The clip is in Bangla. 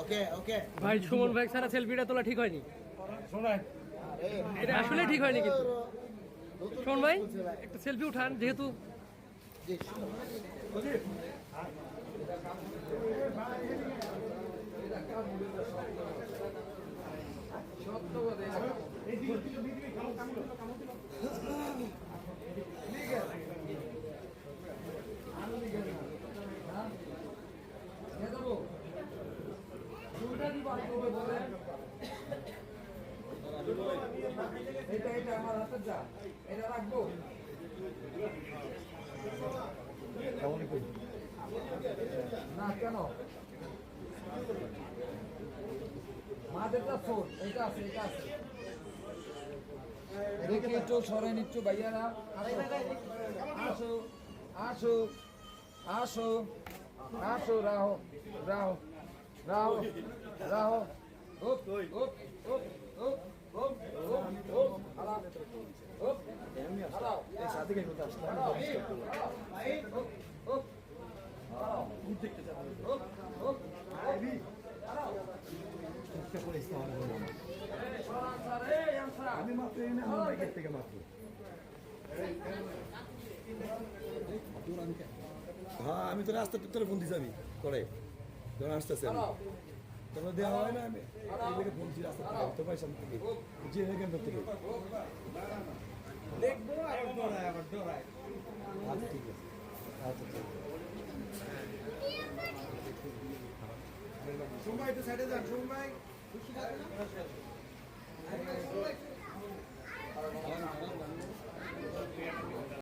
ওকে ওকে। ভাই সুমন ভাই ছাড়া সেলফিটা তোলা ঠিক হয়নি। এটা আসলে ঠিক হয়নি কিন্তু। সুমন ভাই একটা সেলফি উঠান যেহেতু এটা এটা আমার হাতে যা এটা রাখব না কেন মাদেরটা ফোন এটা আছে এটা আছে দেখি একটু সরেন একটু ভাইয়ারা আসো আসো আসো আসো, রাহো রাহো। রাহো রাহো উপ উপ উপ উপ উপ উপ উপ হালা উপ সাথে কে কথা এই স্যার এই আমসা আমি মাত্র এনে আমার বাইকের থেকে মাত্র হ্যাঁ আমি তো রাস্তা তোর ফোন দিছি আমি করে যখন আসতেছে। আমি দেওয়া হয় না আমি। এই দিকে ফোন দিছি রাস্তা থেকে। তো পয়সা থেকে যে এখান থেকে আচ্ছা ঠিক আছে। আচ্ছা ঠিক আছে। সময় তো সাইডে যান সময়